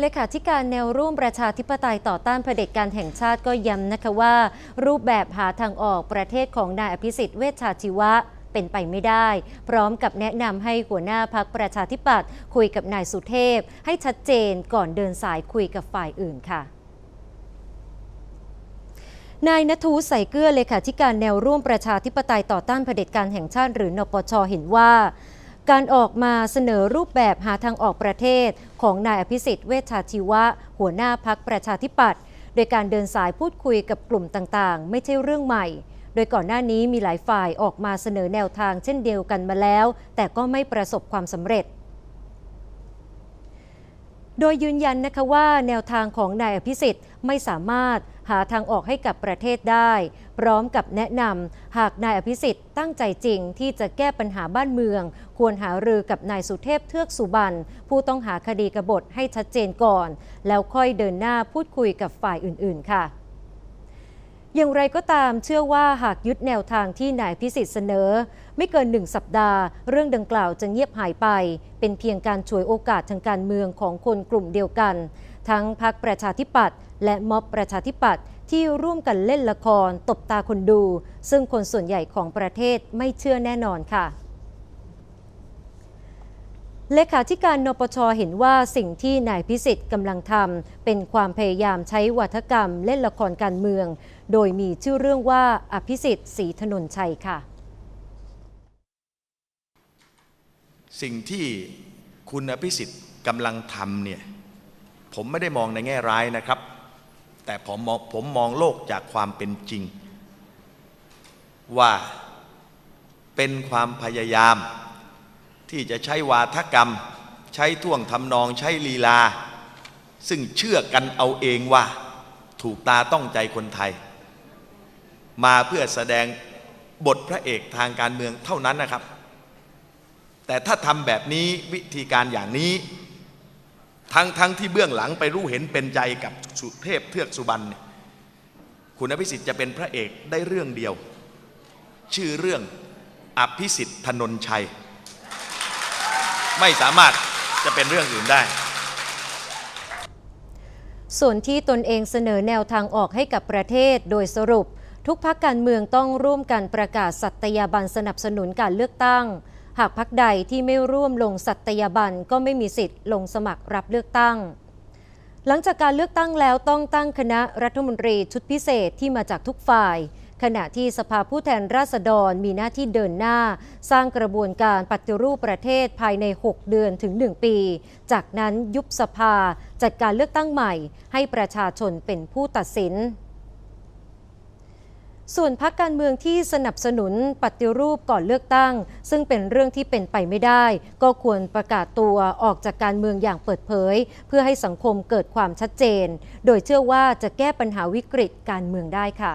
เลขาธิการแนวร่วมประชาธิปไตยต่อต้านเผด็จการแห่งชาติก็ย้ำนะคะว่า รูปแบบหาทางออกประเทศของนายอภิสิทธิ์เวชชาชีวะเป็นไปไม่ได้ พร้อมกับแนะนำให้หัวหน้าพักประชาธิปัตย์คุยกับนายสุเทพ ให้ชัดเจนก่อนเดินสายคุยกับฝ่ายอื่นค่ะนายนทูใส่เกลือเลขาธิการแนวร่วมประชาธิปไตยต่อต้านเผด็จการแห่งชาติหรือนปชเห็นว่า การออกมาเสนอรูปแบบหาทางออกประเทศ ของนายอภิสิทธิ์เวชชาชีวะ หัวหน้าพักประชาธิปัตย์โดยการเดินสายพูดคุยกับกลุ่มต่างๆ ไม่ใช่เรื่องใหม่ โดยก่อนหน้านี้มีหลายฝ่ายออกมาเสนอแนวทางเช่นเดียวกันมาแล้ว แต่ก็ไม่ประสบความสำเร็จโดยยืนยันนะคะว่าแนวทางของนายอภิสิทธิ์ไม่สามารถ หาทางออกให้กับประเทศได้ พร้อมกับแนะนำหากนายอภิสิทธิ์ตั้งใจจริงที่จะแก้ปัญหาบ้านเมือง ควรหารือกับนายสุเทพเทือกสุบรรณผู้ต้องหาคดีกบฏให้ชัดเจนก่อน แล้วค่อยเดินหน้าพูดคุยกับฝ่ายอื่น ๆ ค่ะอย่างไรก็ตามเชื่อว่าหากยึดแนวทางที่นายพิสิทธิ์เสนอ ไม่เกินหนึ่งสัปดาห์ เรื่องดังกล่าวจะเงียบหายไป เป็นเพียงการฉวยโอกาสทางการเมืองของคนกลุ่มเดียวกัน ทั้งพรรคประชาธิปัตย์และม็อบประชาธิปัตย์ที่ร่วมกันเล่นละครตบตาคนดู ซึ่งคนส่วนใหญ่ของประเทศไม่เชื่อแน่นอนค่ะเลขาธิการนปชเห็นว่าสิ่งที่นายพิสิทธิ์กำลังทำเป็นความพยายามใช้วัฒกรรมเล่นละครการเมือง โดยมีชื่อเรื่องว่าอภิสิทธิ์ศรีถนนชัยค่ะ สิ่งที่คุณอภิสิทธิ์กำลังทำเนี่ย ผมไม่ได้มองในแง่ร้ายนะครับ แต่ผมมองผมมองโลกจากความเป็นจริง ว่าเป็นความพยายาม ที่จะใช้วาทกรรม ใช้ท่วงทำนองใช้ลีลา ซึ่งเชื่อกันเอาเองว่า ถูกตาต้องใจคนไทย มาเพื่อแสดงบทพระเอกทางการเมืองเท่านั้นนะครับ แต่ถ้าทำแบบนี้วิธีการอย่างนี้ ทั้งทั้งที่เบื้องหลังไปรู้เห็นเป็นใจกับสุเทพเทือกสุบรรณคุณอภิสิทธิ์จะเป็นพระเอกได้เรื่องเดียว ชื่อเรื่องอภิสิทธิ์ธนนชัย ไม่สามารถจะเป็นเรื่องอื่นได้ ส่วนที่ตนเองเสนอแนวทางออกให้กับประเทศโดยสรุป ทุกพักการเมืองต้องร่วมกันประกาศสัตยาบันสนับสนุนการเลือกตั้ง หากพักใดที่ไม่ร่วมลงสัตยาบันก็ไม่มีสิทธิ์ลงสมัครรับเลือกตั้ง หลังจากการเลือกตั้งแล้วต้องตั้งคณะรัฐมนตรีชุดพิเศษที่มาจากทุกฝ่าย ขณะที่สภาผู้แทนราษฎรมีหน้าที่เดินหน้า สร้างกระบวนการปฏิรูปประเทศภายใน 6 เดือนถึง 1 ปี จากนั้นยุบสภาจัดการเลือกตั้งใหม่ ให้ประชาชนเป็นผู้ตัดสิน ส่วนพักการเมืองที่สนับสนุนปฏิรูปก่อนเลือกตั้ง ซึ่งเป็นเรื่องที่เป็นไปไม่ได้ ก็ควรประกาศตัวออกจากการเมืองอย่างเปิดเผย เพื่อให้สังคมเกิดความชัดเจน โดยเชื่อว่าจะแก้ปัญหาวิกฤตการเมืองได้ค่ะ